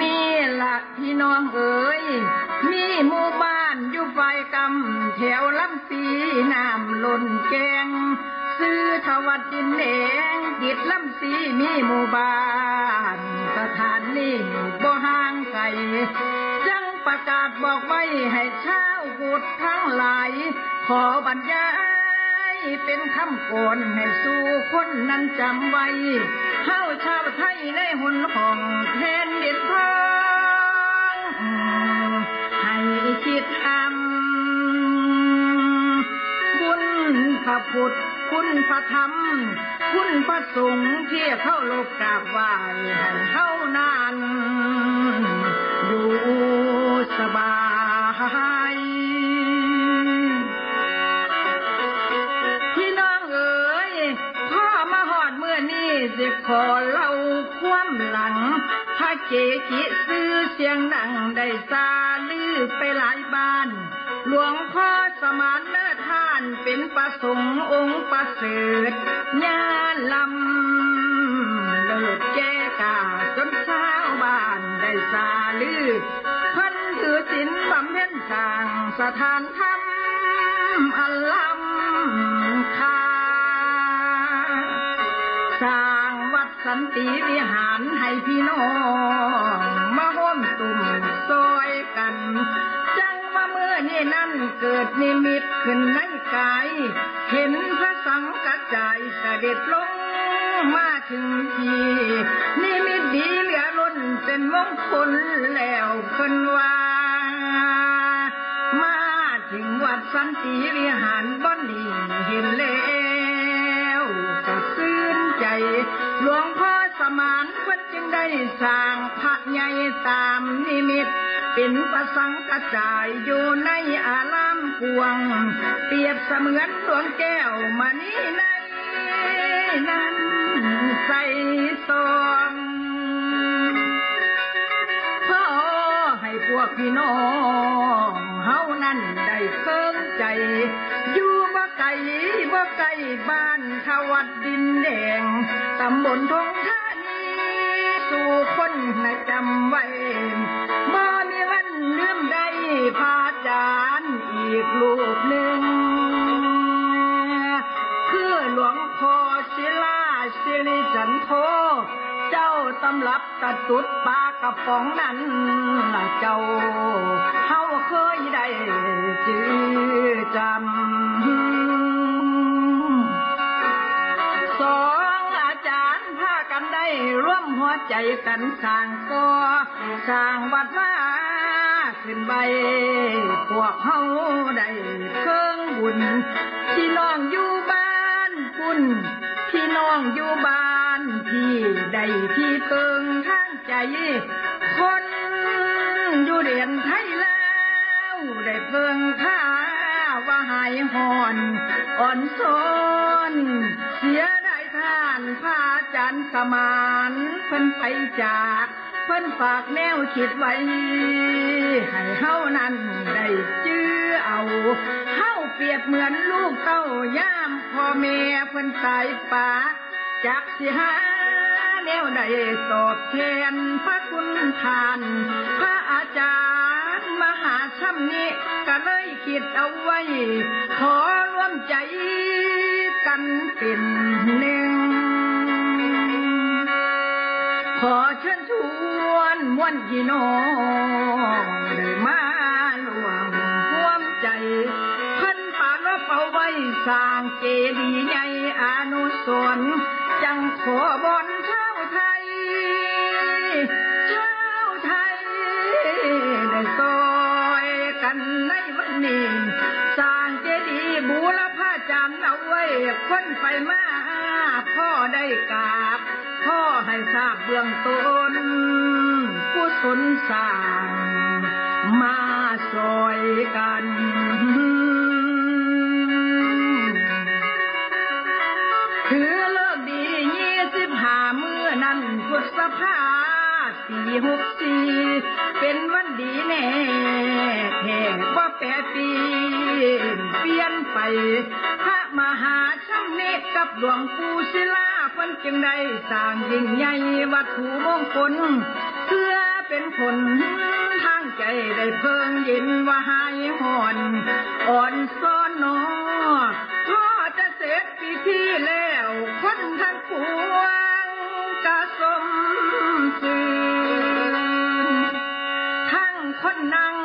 นี่ละพี่น้องเอ๋ยมีหมู่บ้านอยู่ไฟกำแถวลำปีน้ำล้นแกง ซื้อทวัดจินแดงจิดลำปีมีหมู่บ้าน สถานนี้บ่ห่างไกลจังประกาศบอกไว้ให้ชาวบุตรทั้งหลาย ขอบรรยายเป็นคำโกนให้สู่คนนั้นจำไว้ เฮาชาวไทยในหุ่นของแทนดินทองให้คิดทำบุญพระพุทธคุณพระธรรม คุณพระสงฆ์ที่เข้าลบกราบไหว้ให้เท่านานอยู่สบาย ขอเล่าความหลังถ้าเจกิซื้อเสียงดังได้ซาลือไปหลายบ้าน หลวงพ่อสมานเนื้อท่านเป็นประสงค์องค์ประเสริฐญาลำเลิศแก่กาจนชาวบ้านได้ซาลือพันถือศีลบำเพ็ญสร้างสถานธรรมอันลำค่า สันติวิหารให้พี่น้องมาร่วมตุ่มซอยกัน จังว่าเมื่อนี่นั่นเกิดนิมิตขึ้นในกาย เห็นพระสังกัจจายเสด็จลงมาถึงทีนิมิตดีเหลือล้นเป็นมงคลแล้วเพิ่นว่ามาถึงวัดสันติวิหารบ่อนนี้เห็นแล้ว ก็ซื่นใจ หลวงพ่อสมานเพิ่นจึงได้สร้างพระใหญ่ตามนิมิตเป็นประสังกระจายอยู่ในอารามกวง เปรียบเสมือนดวงแก้วมณีในนั้นใสซองขอให้พวกพี่น้องเฮานั้นได้เคิงใจอยู่ กลบ่ไกลบ้านทวัดดินแดงตำบลทงธานีสู่คนให้จำไว้บ่มีวันลืมได้พาจารย์อีกลูกหนึ่ง คือหลวงพ่อศิลาสิริจันโทเจ้าตำรับตะจุดปลากระป๋องนั้นล่ะเจ้าเฮาเคยได้จือ ใจกันสร้างก่อสร้างวัดว่าขึ้นใบพวกเฮาได้เครื่องบุญพี่น้องอยู่บ้านคุณพี่น้องอยู่บ้านพี่ได้ที่เพิงทางใจ คนอยู่เดียนไทยแล้วได้เพิงค่าว่าหายหอนอ่อนซนเสียได้ท่านพระอาารสมานเพิ่นไปจากเพิ่นฝากแนวคิดไว้ ให้เฮานั้นได้จื้อเอาเฮาเปรียบเหมือนลูกเต้าย่ามพ่อแม่เพิ่นตายป่าจักสิหาแนวใดตอบแทนพระคุณทาน พระอาจารย์มหาช่ำนี้ก็เลยคิดเอาไว้ ขอร่วมใจกันเป็นหนึ่ง ขอเชิญชวนมวลพี่น้องได้มาร่วมร่วมใจพิ่นปานว่าเป่าไว้สร้างเจดีย์ใหญ่อนุสรณ์จังขอบอนชาวไทยชาวไทยได้ซอยกันในวันนี้สร้างเจดีย์บูรพาจารย์เอาไว้คนไปมาพ่อได้กราบ พ่อให้ทราบเบื้องต้นผู้สนสร้างมาซอยกันถือเลิกดียี่สิบห้าเมื่อนั้นพุทธภาปีหกสี่เป็นวันดีแน่แท้ว่าแปดปี เปลี่ยนไป พระมหาช่างเนกกับหลวงปู่ศิลา เพิ่นจึงได้สร้างยิ่งใหญ่วัตถุมงคลเพื่อเป็นผลทางใจได้เพิ่งเย็นว่าหายห่อนอ่อนซ้อนนอก็จะเสร็จพิธีแล้วคนทั้งปวงกะสมสื่นทั้งคนนั่ง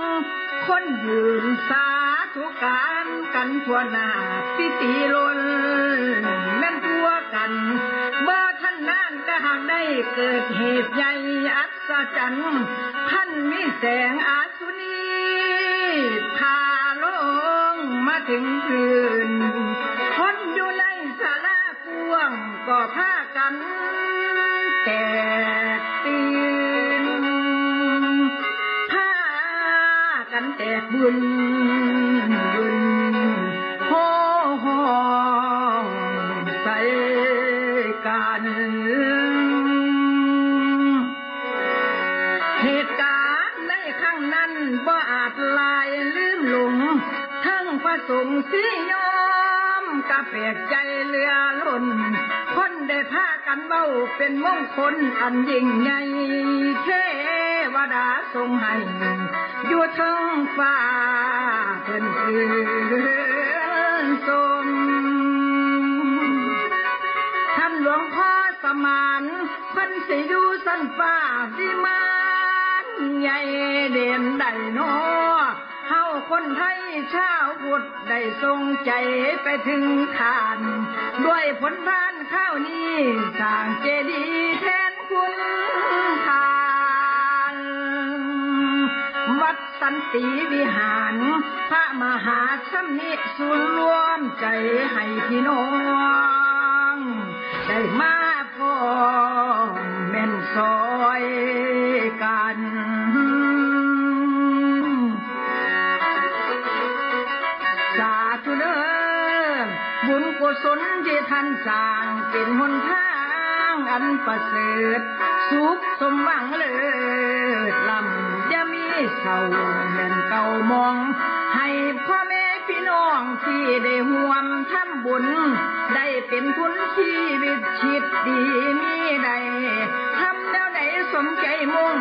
คนยืนสาธุการกันทั่วหน้าพิธีล้นแม่นทั่วกันานนั่นก็หากได้เกิดเหตุใหญ่อัศจรรย์ท่านมีแสงอาสุนีพาลงมาถึงคืนคนอยู่ในศาลากวงก็พากันแตกตื่นพากันแตกบุญบุญโฮโฮใส่กัน สงสิยอมกะแปลกใจเรือล้นคนได้พากันเบ้าเป็นมงคลอันยิ่งใหญ่เทวดาทรงให้อยู่ทั้งฟ้าเพิ่นคือทรงท่านหลวงพ่อสมานเพันสิอยู่สันฟ้าวิมานใหญ่เด่นใดโนอ คนไทยชาวพุทธได้ทรงใจไปถึงทาน ด้วยผลทานข้าวนี้สร้างเจดีย์แทนคุณทาน วัดสันติวิหาร พระมหาชำนิศูนรวมใจให้พี่น้อง ได้มาานสร้างเป็นหนทางอันประเสริฐ สุขสมหวังเลิศลำจะมีเศร้าแม่นเก่ามอง ให้พ่อแม่พี่น้องที่ได้ห่วมทำบุญ ได้เป็นทุนชีวิตชิดดีมีใดทำแล้วได้สมใจมุ่ง